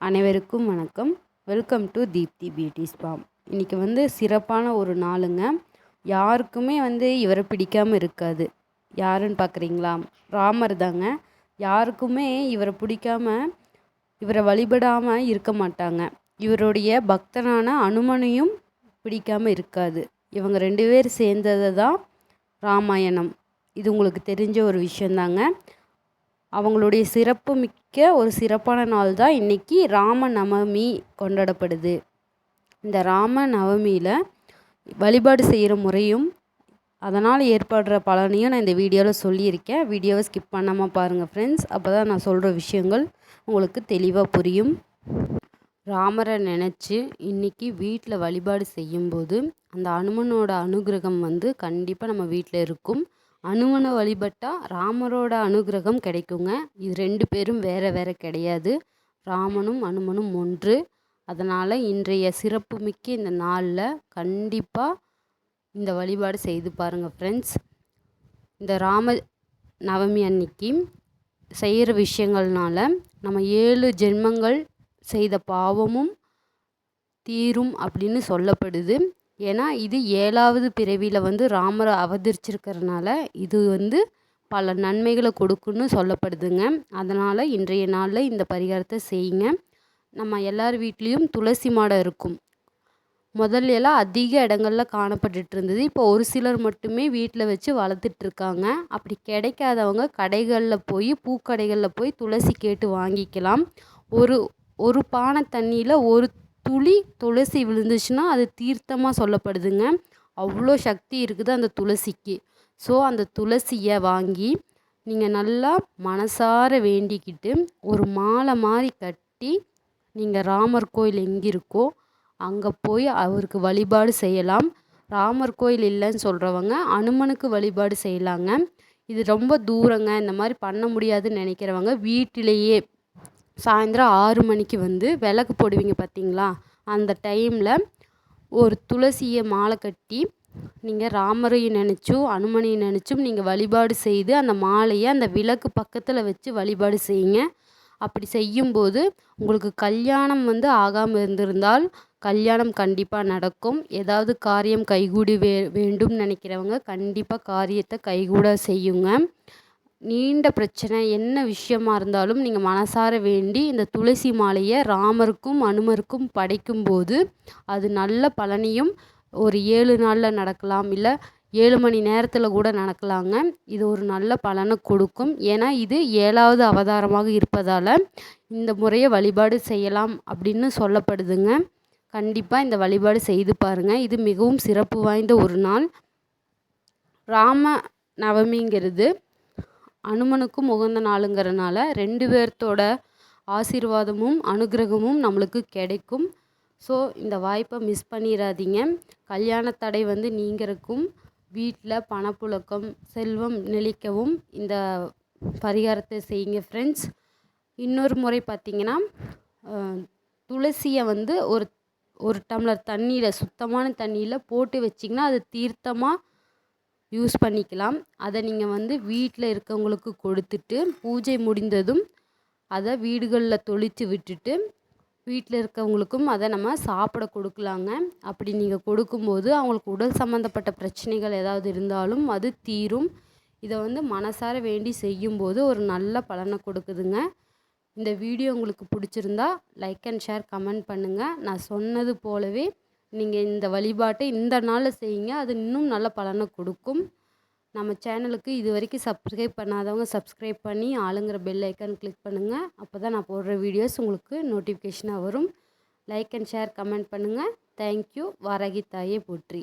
அனைவருக்கும் வணக்கம். Welcome to Deepti beauty spa இன்றைக்கி வந்து சிறப்பான ஒரு நாளுங்க. யாருக்குமே வந்து இவரை பிடிக்காமல் இருக்காது. யாருன்னு பார்க்குறீங்களா ராமர் தாங்க. யாருக்குமே இவரை பிடிக்காம இவரை வழிபடாமல் இருக்க மாட்டாங்க. இவருடைய பக்தனான அனுமனையும் பிடிக்காமல் இருக்காது. இவங்க ரெண்டு பேர் சேர்ந்தது தான் ராமாயணம். இது உங்களுக்கு தெரிஞ்ச ஒரு விஷயந்தாங்க. அவங்களுடைய சிறப்பு மிக்க ஒரு சிறப்பான நாள் தான் இன்றைக்கி ராம நவமி கொண்டாடப்படுது. இந்த ராம நவமியில் வழிபாடு செய்கிற முறையும் அதனால் ஏற்படுற பலனையும் நான் இந்த வீடியோவில் சொல்லியிருக்கேன். வீடியோவை ஸ்கிப் பண்ணாமல் பாருங்கள் ஃப்ரெண்ட்ஸ் அப்போ தான் நான் சொல்கிற விஷயங்கள் உங்களுக்கு தெளிவாக புரியும். ராமரை நினச்சி இன்றைக்கி வீட்டில் வழிபாடு செய்யும்போது அந்த அனுமனோட அனுகிரகம் வந்து கண்டிப்பாக நம்ம வீட்டில் இருக்கும். அனுமனை வழிபட்டால் ராமரோட அனுகிரகம் கிடைக்குங்க. இது ரெண்டு பேரும் வேறு வேறு கிடையாது. ராமனும் அனுமனும் ஒன்று. அதனால் இன்றைய சிறப்புமிக்க இந்த நாளில் கண்டிப்பாக இந்த வழிபாடு செய்து பாருங்கள் ஃப்ரெண்ட்ஸ் இந்த ராம நவமி அன்னைக்கு செய்கிற விஷயங்கள்னால நம்ம ஏழு ஜென்மங்கள் செய்த பாவமும் தீரும் அப்படின்னு சொல்லப்படுது. ஏன்னா இது ஏழாவது பிறவியில் வந்து ராமரை அவதரிச்சிருக்கிறனால இது வந்து பல நன்மைகளை கொடுக்குன்னு சொல்லப்படுதுங்க. அதனால் இன்றைய நாளில் இந்த பரிகாரத்தை செய்யுங்க. நம்ம எல்லார் வீட்லேயும் துளசி மாடம் இருக்கும். முதல்ல எல்லாம் அதிக இடங்களில் காணப்பட்டுட்டு இருந்தது இப்போ ஒரு சிலர் மட்டுமே வீட்டில் வச்சு வளர்த்துட்ருக்காங்க அப்படி கிடைக்காதவங்க கடைகளில் போய் பூக்கடைகளில் போய் துளசி கேட்டு வாங்கிக்கலாம். ஒரு ஒரு பானை தண்ணியில் ஒரு துளி துளசி விழுந்துச்சுன்னா அது தீர்த்தமாக சொல்லப்படுதுங்க. அவ்வளோ சக்தி இருக்குது அந்த துளசிக்கு. ஸோ அந்த துளசியை வாங்கி நீங்கள் நல்லா மனசார வேண்டிக்கிட்டு ஒரு மாலை மாதிரி கட்டி நீங்கள் ராமர் கோயில் எங்கே இருக்கோ அங்கே போய் அவருக்கு வழிபாடு செய்யலாம். ராமர் கோயில் இல்லைன்னு சொல்கிறவங்க அனுமனுக்கு வழிபாடு செய்யலாங்க. இது ரொம்ப தூரங்க. இந்த மாதிரி பண்ண முடியாதுன்னு நினைக்கிறவங்க வீட்டிலேயே சாயந்தரம் ஆறு மணிக்கு வந்து விளக்கு போடுவீங்க பார்த்தீங்களா? அந்த டைமில் ஒரு துளசியை மாலை கட்டி நீங்கள் ராமரையும் நினச்சும் அனுமனையும் நினச்சும் நீங்கள் வழிபாடு செய்து அந்த மாலையை அந்த விளக்கு பக்கத்தில் வச்சு வழிபாடு செய்யுங்க. அப்படி செய்யும்போது உங்களுக்கு கல்யாணம் வந்து ஆகாமல் இருந்திருந்தால் கல்யாணம் கண்டிப்பாக நடக்கும். ஏதாவது காரியம் கைகூடி வே வேண்டும் நினைக்கிறவங்க கண்டிப்பாக காரியத்தை கைகூட செய்யுங்க. நீண்ட பிரச்சனை என்ன விஷயமா இருந்தாலும் நீங்கள் மனசார வேண்டி இந்த துளசி மாலையை ராமருக்கும் அனுமருக்கும் படைக்கும்போது அது நல்ல பலனையும் ஒரு ஏழு நாளில் நடக்கலாம் இல்லை ஏழு மணி நேரத்தில் கூட நடக்கலாங்க. இது ஒரு நல்ல பலனை கொடுக்கும். ஏன்னா இது ஏழாவது அவதாரமாக இருப்பதால் இந்த முறையை வழிபாடு செய்யலாம் அப்படின்னு சொல்லப்படுதுங்க. கண்டிப்பாக இந்த வழிபாடு செய்து பாருங்கள் இது மிகவும் சிறப்பு வாய்ந்த ஒரு நாள். ராம நவமிங்கிறது அனுமனுக்கும் உகந்த நாளுங்கிறனால ரெண்டு பேர்த்தோட ஆசீர்வாதமும் அனுகிரகமும் நம்மளுக்கு கிடைக்கும். ஸோ இந்த வாய்ப்பை மிஸ் பண்ணிடாதீங்க கல்யாண தடை வந்து நீங்கிறக்கும் வீட்டில் பணப்புழக்கம் செல்வம் நிலைக்கவும் இந்த பரிகாரத்தை செய்யுங்க ஃப்ரெண்ட்ஸ் இன்னொரு முறை பார்த்திங்கன்னா துளசியை வந்து ஒரு ஒரு டம்ளர் தண்ணியில் சுத்தமான தண்ணியில் போட்டு வச்சிங்கன்னா அது தீர்த்தமாக யூஸ் பண்ணிக்கலாம். அதை நீங்கள் வந்து வீட்டில் இருக்கவங்களுக்கு கொடுத்துட்டு பூஜை முடிந்ததும் அதை வீடுகளில் தொளித்து விட்டுட்டு வீட்டில் இருக்கவங்களுக்கும் அதை நம்ம சாப்பிட கொடுக்கலாங்க. அப்படி நீங்கள் கொடுக்கும்போது அவங்களுக்கு உடல் சம்மந்தப்பட்ட பிரச்சனைகள் ஏதாவது இருந்தாலும் அது தீரும். இதை வந்து மனசார வேண்டி செய்யும்போது ஒரு நல்ல பலனை கொடுக்குதுங்க. இந்த வீடியோ உங்களுக்கு பிடிச்சிருந்தா லைக் அண்ட் ஷேர் கமெண்ட் பண்ணுங்கள் நான் சொன்னது போலவே நீங்கள் இந்த வழிபாட்டை இந்த நாளில் செய்யுங்க. அது இன்னும் நல்ல பலனை கொடுக்கும். நம்ம சேனலுக்கு இது வரைக்கும் சப்ஸ்கிரைப் பண்ணாதவங்க சப்ஸ்கிரைப் பண்ணி ஆளுங்கிற பெல் ஐக்கான் கிளிக் பண்ணுங்கள் அப்போ தான் நான் போடுற வீடியோஸ் உங்களுக்கு நோட்டிஃபிகேஷனாக வரும். லைக் அண்ட் ஷேர் கமெண்ட் பண்ணுங்கள் தேங்க்யூ வாராகி தாயே போற்றி.